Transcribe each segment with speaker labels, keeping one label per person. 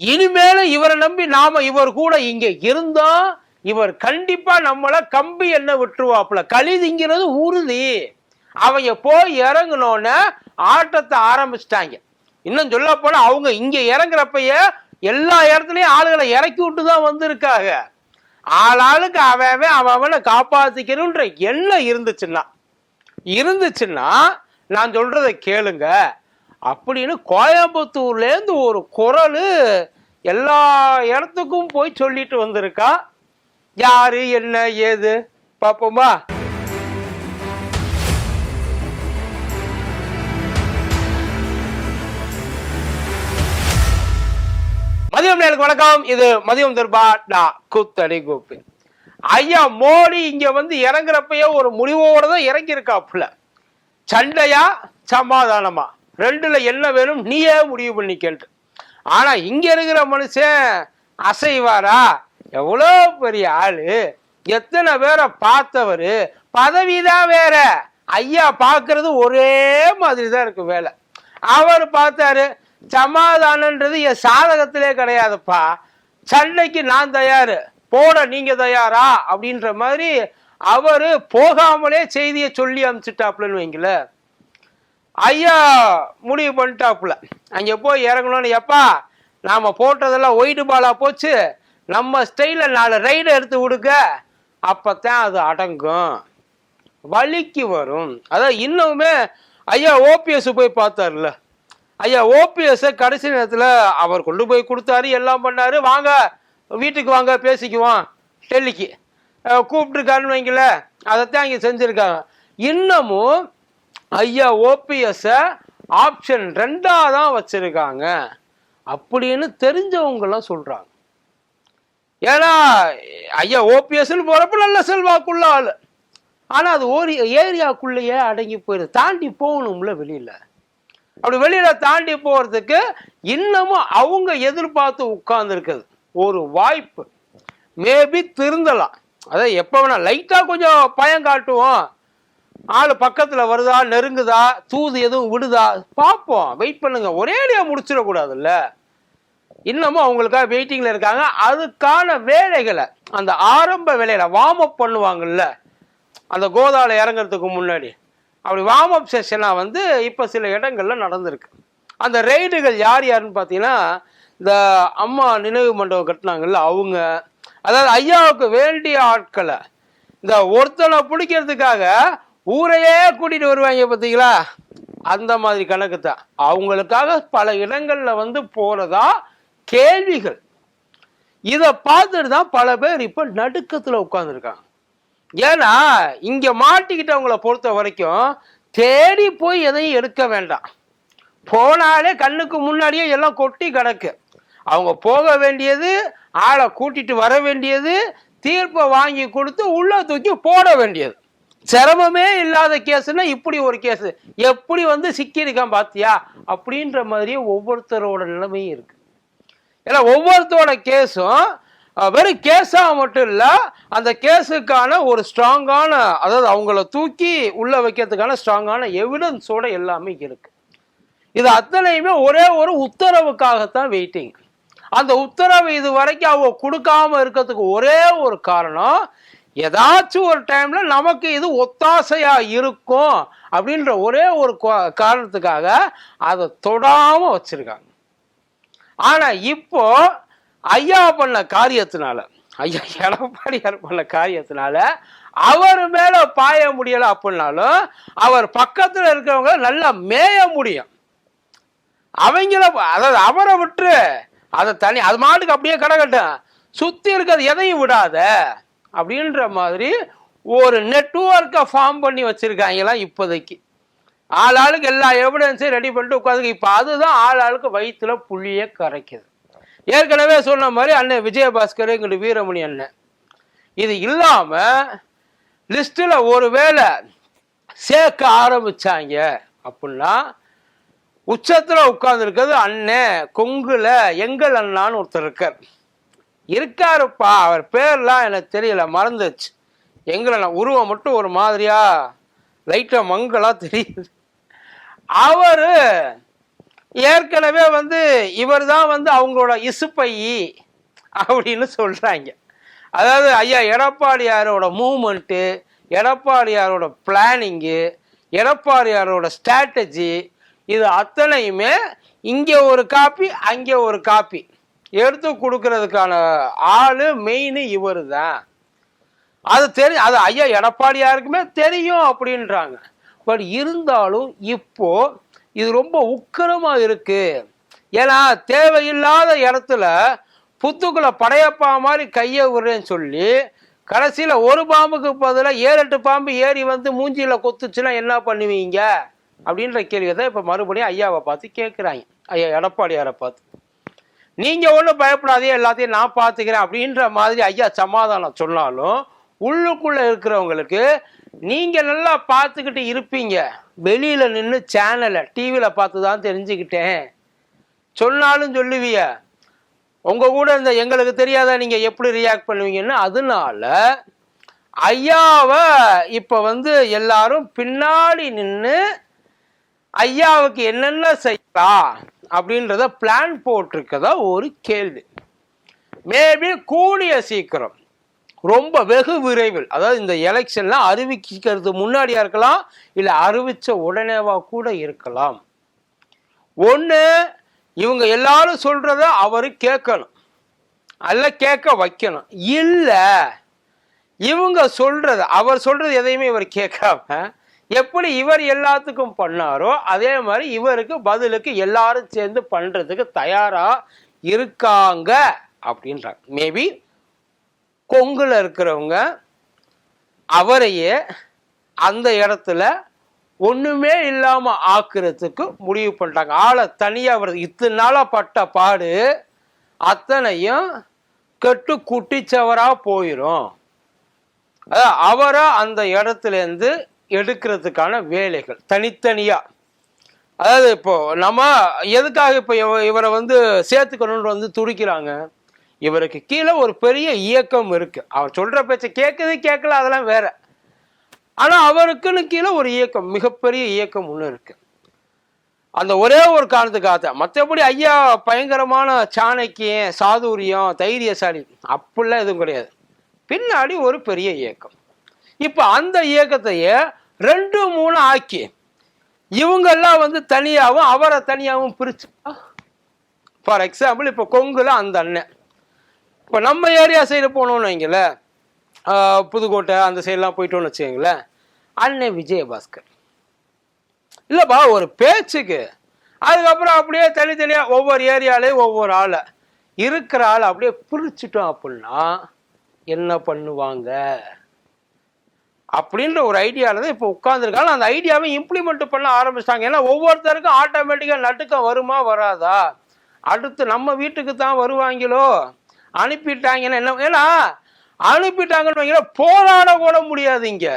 Speaker 1: இனிமேல இவரை நம்பி நாம இவர் கூட இங்க இருந்தோம் இவர் கண்டிப்பா நம்மள கம்பி என்ன விட்டுருவாப்புல. கழுதிங்கிறது உறுதி. அவங்க போய் இறங்கினோன்னு ஆட்டத்தை ஆரம்பிச்சிட்டாங்க. இன்னும் சொல்ல போனா அவங்க இங்க இறங்குறப்பயே எல்லா இடத்துலயும் ஆளுகளை இறக்கி விட்டு தான் வந்திருக்காங்க ஆளாளுக்கு அவன் அவன் அவன் அவனை காப்பாத்திக்கணுன்ற எண்ணம் இருந்துச்சுன்னா இருந்துச்சுன்னா நான் சொல்றதை கேளுங்க. அப்படின்னு கோயம்புத்தூர்லேருந்து ஒரு குரல் எல்லா இடத்துக்கும் போய் சொல்லிட்டு வந்திருக்கா. யாரு என்ன ஏது? பார்ப்போமா. மதியம் நேருக்கு வணக்கம். இது மதியம் தர்பா நான் கூத்தடி கோப்பு ஐயா மோடி இங்க வந்து இறங்குறப்பயே ஒரு முடிவோட தான் இறங்கியிருக்காப்புல. சண்டையா சமாதானமா? ரெண்டில் என்ன வேணும்? நீயே முடிவு பண்ணிக்கன்ட்டு ஆனால் இங்கே இருக்கிற மனுஷன் அசைவாரா? எவ்வளோ பெரிய ஆள். எத்தனை பேரை பார்த்தவர்? பதவி தான் வேற. ஐயா பார்க்கறது ஒரே மாதிரி தான் இருக்கு வேலை. அவர் பார்த்தாரு சமாதானன்றது என் சாதகத்திலே கிடையாதுப்பா. சண்டைக்கு நான் தயார். போட நீங்க தயாரா? அப்படின்ற மாதிரி அவரு போகாமலே செய்தியை சொல்லி அனுப்பிச்சிட்டாப்லன்னு வைங்களேன். ஐயா முடிவு பண்ணிட்டாப்புல. அங்கே போய் இறங்கணும்னு எப்பா நாம் போட்டதெல்லாம் ஒயிட் பாலா போச்சு. நம்ம ஸ்டைலில் நாலு ரைடு எடுத்து விடுக்க தான் அது அடங்கும். வலிக்கு வரும். அதான் இன்னுமே ஐயா ஓபிஎஸ் போய் பார்த்தாருல. ஐயா ஓபிஎஸ் கடைசி நேரத்தில் அவர் கொண்டு போய் கொடுத்தாரு எல்லாம் பண்ணாரு. வாங்க வீட்டுக்கு வாங்க பேசிக்குவோம். டெல்லிக்கு. கூப்பிட்டுருக்காருன்னு வைங்கள அதைத்தான் இங்கே செஞ்சுருக்காங்க. இன்னமும் ஐயா ஓபிஎஸ்ஸை ஆப்ஷன் ரெண்டாக தான் வச்சுருக்காங்க. அப்படின்னு தெரிஞ்சவங்கெல்லாம் சொல்கிறாங்க ஏன்னா ஐயா ஓபிஎஸ்ன்னு போகிறப்ப நல்ல செல்வாக்குள்ள ஆள். ஆனால் அது ஒரு ஏரியாக்குள்ளேயே அடங்கி போயிடுது தாண்டி போகணும்ல வெளியில். அப்படி வெளியில தாண்டி போகிறதுக்கு இன்னமும் அவங்க எதிர்பார்த்து உட்கார்ந்துருக்குது. ஒரு வாய்ப்பு. மேபி திருந்தலாம். அதான் எப்போ வேணா லைட்டாக கொஞ்சம் பயம் காட்டுவோம். ஆள் பக்கத்தில் வருதா நெருங்குதா தூது எதுவும் விடுதா? பார்ப்போம். வெயிட் பண்ணுங்க. ஒரேடியாக முடிச்சிடக்கூடாதுல்ல? இன்னமும் அவங்களுக்காக வெயிட்டிங்கில் இருக்காங்க. அதுக்கான வேலைகளை அந்த ஆரம்ப வேலையில வார்ம் அப் பண்ணுவாங்கல்ல? அந்த கோதாவில் இறங்குறதுக்கு முன்னாடி. அப்படி வார்ம் அப் செஷனாக வந்து இப்போ சில இடங்கள்ல நடந்திருக்கு. அந்த ரெய்டுகள் யார் யாருன்னு பார்த்தீங்கன்னா இந்த அம்மா நினைவு மண்டபம் கட்டினாங்கல்ல அவங்க. அதாவது ஐயாவுக்கு வேண்டிய ஆட்களை இந்த ஒருத்தனை பிடிக்கிறதுக்காக ஊரையே கூட்டிட்டு வருவாங்க பார்த்தீங்களா அந்த மாதிரி கணக்கு தான் அவங்களுக்காக பல இடங்கள்ல வந்து போறதா கேள்விகள். இதை பார்த்துட்டு தான் பல பேர் இப்போ நடுக்கத்தில் உட்காந்துருக்காங்க ஏன்னா இங்க மாட்டிக்கிட்டவங்கள பொறுத்த வரைக்கும் தேடி போய் எதையும் எடுக்க வேண்டாம். போனாலே கண்ணுக்கு முன்னாடியே எல்லாம் கொட்டி கிடக்கு. அவங்க போக வேண்டியது ஆளை கூட்டிட்டு வர வேண்டியது தீர்ப்பை வாங்கி கொடுத்து உள்ள தூக்கி போட வேண்டியது. சிரமமே இல்லாத கேஸ்னா இப்படி ஒரு கேஸ். எப்படி வந்து சிக்கியிருக்கான் பாத்தியா? அப்படின்ற மாதிரியே ஒவ்வொருத்தரோட நிலைமையும் இருக்கு. ஏன்னா ஒவ்வொருத்தரோட கேஸும் வெறும் கேஸாக மட்டும் இல்லை அந்த கேஸுக்கான ஒரு ஸ்ட்ராங்கான அதாவது அவங்கள தூக்கி உள்ள வைக்கிறதுக்கான ஸ்ட்ராங்கான எவிடன்ஸோட எல்லாமே இருக்கு. இது அத்தனையுமே ஒரே ஒரு உத்தரவுக்காகத்தான் வெயிட்டிங். அந்த உத்தரவு இது வரைக்கும் அவங்க கொடுக்காம இருக்கிறதுக்கு ஒரே ஒரு காரணம் ஏதாச்சும் ஒரு டைம்ல நமக்கு இது ஒத்தாசையா இருக்கும் அப்படின்ற ஒரே ஒரு காரணத்துக்காக அதை தொடாம வச்சிருக்காங்க. ஆனா இப்போ ஐயா பண்ண காரியத்தினால ஐயா எடப்பாடியார் பண்ண காரியத்தினால அவர் மேல பாய முடியல அப்படின்னாலும் அவர் பக்கத்துல இருக்கிறவங்க நல்லா மேய முடியும். அவங்கள அதாவது அவரை விட்டு அதை தனி அது மாட்டுக்கு அப்படியே கிடக்கட்டும் சுத்தி இருக்கிறது எதையும் விடாத. அப்படின்ற மாதிரி ஒரு நெட்வொர்க்கை ஃபார்ம் பண்ணி வச்சுருக்காங்களாம் இப்போதைக்கு. ஆள் ஆளுக்கு எல்லா எவிடன்ஸையும் ரெடி பண்ணிட்டு உட்காந்து இப்போ அதுதான் ஆள் ஆளுக்கு வயிற்றுல புள்ளியே கரைக்குது. ஏற்கனவே சொன்ன மாதிரி அண்ணன் விஜயபாஸ்கர் எங்கிட்ட வீரமணி அண்ணன். இது இல்லாமல் லிஸ்ட்டில் ஒருவேளை சேர்க்க ஆரம்பிச்சாங்க அப்படின்னா உச்சத்தில் உட்காந்துருக்கிறது அண்ணன் கொங்குல எங்கள் அண்ணான்னு ஒருத்தர் இருக்கார். இருக்காருப்பா அவர் பேர்லாம் எனக்கு தெரியல மறந்துச்சு. எங்களை நான் உருவம் மட்டும் ஒரு மாதிரியா லைட்டாக மங்களா தெரியுது. அவரு ஏற்கனவே வந்து இவர் தான் வந்து அவங்களோட இசுப்பையி அப்படின்னு சொல்றாங்க. அதாவது ஐயா எடப்பாடியாரோட மூமெண்ட்டு எடப்பாடியாரோட பிளானிங்கு எடப்பாடியாரோட ஸ்ட்ராட்டஜி இது அத்தனையுமே இங்கே ஒரு காப்பி அங்கே ஒரு காப்பி எடுத்து கொடுக்கறதுக்கான ஆள் மெயின் இவர் தான் அது தெரி அது ஐயா எடப்பாடியாருக்குமே தெரியும் அப்படின்றாங்க. பட் இருந்தாலும் இப்போ இது ரொம்ப உக்கரமாக இருக்கு. ஏன்னா தேவையில்லாத இடத்துல புத்துக்குள்ள படையப்பா மாதிரி கையை விடுறேன்னு சொல்லி கடைசியில் ஒரு பாம்புக்கு பதிலாக ஏழு எட்டு பாம்பு ஏறி வந்து மூஞ்சியில் கொத்துச்சுன்னா என்ன பண்ணுவீங்க? அப்படின்ற கேள்வியை தான் இப்போ மறுபடியும் ஐயாவை பார்த்து கேட்குறாங்க ஐயா எடப்பாடியாரை பார்த்து. நீங்கள் ஒன்றும் பயப்படாதே எல்லாத்தையும் நான் பார்த்துக்கிறேன் அப்படின்ற மாதிரி ஐயா சமாதானம் சொன்னாலும் உள்ளுக்குள்ளே இருக்கிறவங்களுக்கு நீங்கள் நல்லா பார்த்துக்கிட்டு இருப்பீங்க. வெளியில் நின்று சேனலை டிவியில் பார்த்து தான் தெரிஞ்சுக்கிட்டேன். சொன்னாலும் சொல்லுவிய. உங்க கூட இந்த எங்களுக்கு தெரியாத நீங்க எப்படி ரியாக்ட் பண்ணுவீங்கன்னு அதனால ஐயாவை இப்போ வந்து எல்லாரும் பின்னாடி நின்று ஐயாவுக்கு என்னென்ன செய்யலாம்? அப்படின்றத பிளான் போட்டிருக்கதா ஒரு கேள்வி. மேபி கூடிய சீக்கிரம். ரொம்ப வெகு விரைவில். அதாவது இந்த எலெக்ஷன்லாம் அறிவிக்கிறது முன்னாடியா இருக்கலாம் இல்லை அறிவிச்ச உடனேவா கூட இருக்கலாம். ஒன்று இவங்க எல்லாரும் சொல்றத அவர் கேட்கணும். அல்ல கேட்க வைக்கணும். இல்லை இவங்க சொல்றது அவர் சொல்றது எதையுமே இவர் கேட்காம எப்படி இவர் எல்லாத்துக்கும் பண்ணாரோ அதே மாதிரி இவருக்கு பதிலுக்கு எல்லாரும் சேர்ந்து பண்றதுக்கு தயாரா இருக்காங்க அப்படின்றாங்க மேபி கொங்குல இருக்கிறவங்க அவரையே அந்த இடத்துல ஒண்ணுமே இல்லாம ஆக்குறதுக்கு முடிவு பண்ணிட்டாங்க. ஆளை தனியா வருது இத்தனை நாளா பட்ட பாடு அத்தனையும் கெட்டு குட்டிச்சவரா போயிடும் அதாவது அவரை அந்த இடத்துல இருந்து எடுக்கிறதுக்கான வேலைகள் தனித்தனியா. அதாவது இப்போ நம்ம எதுக்காக இப்போ இவரை வந்து சேர்த்துக்கணும்னு வந்து துடிக்கிறாங்க? இவருக்கு கீழே ஒரு பெரிய இயக்கம் இருக்கு. அவர் சொல்ற பேச்சை கேட்குது கேட்கல அதெல்லாம் வேற. ஆனா அவருக்குன்னு கீழே ஒரு இயக்கம் மிகப்பெரிய இயக்கம் ஒன்று இருக்கு. அந்த ஒரே ஒரு காரணத்துக்காக மற்றபடி ஐயா பயங்கரமான சாணக்கியம் சாதுரியம் தைரியசாலி அப்படிலாம் எதுவும் கிடையாது. பின்னாடி ஒரு பெரிய இயக்கம். இப்போ அந்த இயக்கத்தையே ரெண்டு மூணு ஆக்கி இவங்கெல்லாம் வந்து தனியாகவும் அவரை தனியாகவும் பிரிச்சு. ஃபார் எக்ஸாம்பிள் இப்போ கொங்குல அந்த அண்ணன். இப்போ நம்ம ஏரியா சைடு போனோம்னு வைங்களேன் புதுக்கோட்டை அந்த சைடெலாம் போயிட்டோம்னு வச்சுக்கோங்களேன் அண்ணன் விஜயபாஸ்கர். இல்லைப்பா ஒரு பேச்சுக்கு. அதுக்கப்புறம் அப்படியே தனித்தனியாக ஒவ்வொரு ஏரியாலையும் ஒவ்வொரு ஆளை. இருக்கிற ஆளை அப்படியே பிரிச்சுட்டோம் அப்படின்னா என்ன பண்ணுவாங்க? அப்படின்ற ஒரு ஐடியாவில் தான் இப்போ உட்காந்துருக்காங்க அந்த ஐடியாவை இம்ப்ளிமெண்ட் பண்ண ஆரம்பிச்சிட்டாங்க. ஏன்னா ஒவ்வொருத்தருக்கும் ஆட்டோமேட்டிக்காக நட்டுக்கம் வருமா வராதா? அடுத்து நம்ம வீட்டுக்கு தான் வருவாங்களோ? அனுப்பிட்டாங்கன்னா என்ன? ஏன்னா அனுப்பிட்டாங்கன்னு போராட கூட முடியாது இங்கே.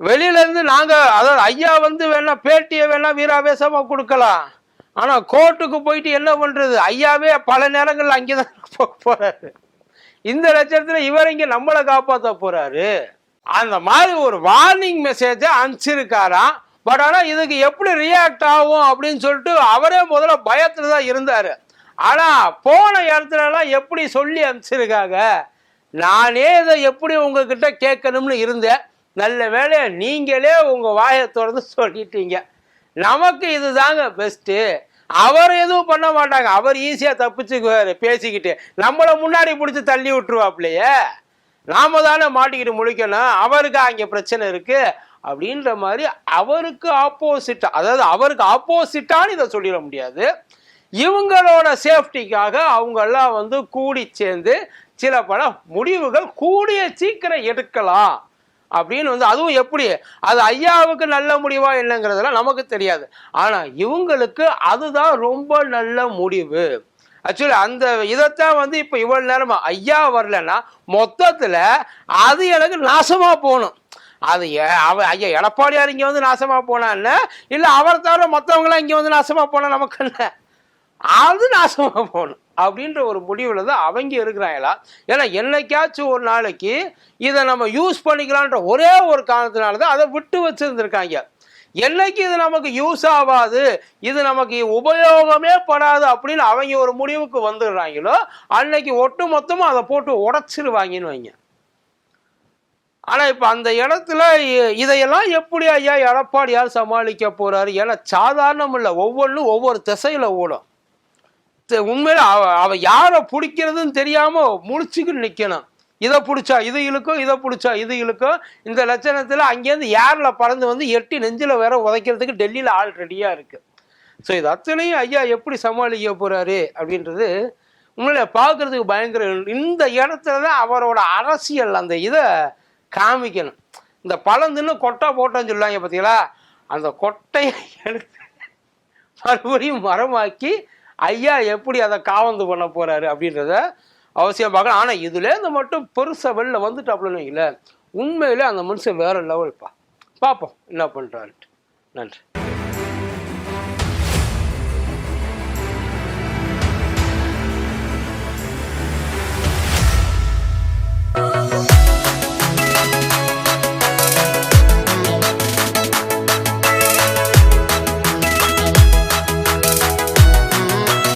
Speaker 1: வெளியிலேருந்து நாங்கள் அதாவது ஐயா வந்து வேணா பேட்டியை வேணா வீராவேசமாக கொடுக்கலாம். ஆனால் கோர்ட்டுக்கு போயிட்டு என்ன பண்ணுறது ஐயாவே பல நேரங்களில் அங்கே தான் போக போகிறாரு இந்த லட்சத்துல இவர் இங்க நம்மளை காப்பாத்த போறாரு. அந்த மாதிரி ஒரு வார்னிங் மெசேஜை அனுப்பிச்சிருக்காராம். பட் ஆனா இதுக்கு எப்படி ரியாக்ட் ஆகும் அப்படின்னு சொல்லிட்டு அவரே முதல்ல பயத்துல தான் இருந்தாரு. ஆனா போன இடத்துல எல்லாம் எப்படி சொல்லி அனுப்பிச்சிருக்காங்க? நானே இதை எப்படி உங்ககிட்ட கேட்கணும்னு இருந்தேன். நல்ல வேலையை நீங்களே உங்க வாயை திறந்து சொல்லிட்டீங்க. நமக்கு இதுதாங்க பெஸ்ட்டு அவர் எதுவும் பண்ண மாட்டாங்க. அவர் ஈஸியாக தப்பிச்சுக்குவார் பேசிக்கிட்டு. நம்மளை முன்னாடி பிடிச்சி தள்ளி விட்டுருவாப்லையே. நாம தானே மாட்டிக்கிட்டு முழிக்கணும். அவருக்கு அங்கே பிரச்சனை இருக்கு? அப்படின்ற மாதிரி அவருக்கு ஆப்போசிட் அதாவது அவருக்கு ஆப்போசிட்டான்னு இதை சொல்லிட முடியாது. இவங்களோட சேஃப்டிக்காக அவங்கெல்லாம் வந்து கூடி சேர்ந்து சில பல முடிவுகள் கூடிய சீக்கிரம் எடுக்கலாம். அப்படின்னு வந்து அதுவும் எப்படி? அது ஐயாவுக்கு நல்ல முடிவா என்னங்கிறதெல்லாம் நமக்கு தெரியாது. ஆனால் இவங்களுக்கு அதுதான் ரொம்ப நல்ல முடிவு. ஆக்சுவலி அந்த இதைத்தான் வந்து இப்போ இவ்வளோ நேரமாக ஐயா வரலன்னா மொத்தத்தில் அது எனக்கு நாசமாக போகணும். அது ஏ- ஐயா எடப்பாடியார் இங்கே வந்து நாசமாக போனான்னு இல்லை அவரை அவர் தவிர மற்றவங்களாம் இங்கே வந்து நாசமாக போனால் நமக்கு என்ன? அது நாசமாக போகணும். அப்படின்ற ஒரு முடிவில் தான் அவங்க இருக்கிறாங்களா? ஏன்னா என்னைக்காச்சும் ஒரு நாளைக்கு இதை நம்ம யூஸ் பண்ணிக்கலான்ற ஒரே ஒரு காரணத்தினால தான் அதை விட்டு வச்சுருந்துருக்காங்க. என்னைக்கு இது நமக்கு யூஸ் ஆகாது இது நமக்கு உபயோகமே படாது அப்படின்னு அவங்க ஒரு முடிவுக்கு வந்துடுறாங்களோ அன்னைக்கு ஒட்டு மொத்தமாக அதை போட்டு உடச்சிருவாங்கன்னு வைங்க. ஆனால் இப்போ அந்த இடத்துல இதையெல்லாம் எப்படி ஐயா எடப்பாடியார் சமாளிக்க போகிறாரு ஏன்னா சாதாரணம் இல்லை. ஒவ்வொன்றும் ஒவ்வொரு திசையில் ஓடும். உண்மையில அவ அவ யாரை பிடிக்கிறதுன்னு தெரியாம முழிச்சுக்கிட்டு நிக்கணும். இதை பிடிச்சா இது இழுக்கும் இதை பிடிச்சா இது இழுக்கும் இந்த லட்சணத்துல அங்கேருந்து ஏர்ல பறந்து வந்து எட்டி நெஞ்சில வேற உதைக்கிறதுக்கு டெல்லியில ஆள் ரெடியா இருக்கு. ஸோ இது அத்தனையும் ஐயா எப்படி சமாளிக்க போறாரு அப்படின்றது உண்மையில பார்க்கறதுக்கு பயங்கர இந்த இடத்துல தான் அவரோட அரசியல் அந்த இதை காமிக்கணும். இந்த பழந்துன்னு கொட்டை போட்டோன்னு சொல்லுவாங்க பார்த்தீங்களா அந்த கொட்டையை எடுத்து மறுபடியும் மரமாக்கி ஐயா எப்படி அதை காவந்து பண்ண போறாரு அப்படின்றத அவசியம் பார்க்கலாம் ஆனால் இதுலேருந்து மட்டும் பெருசாக வெளில வந்துட்டாப்புலன்னு வைங்களேன் உண்மையிலே அந்த மனுஷன் வேற லெவல்ப்பா பார்ப்போம் என்ன பண்ணுறாருன்ட்டு நன்றி.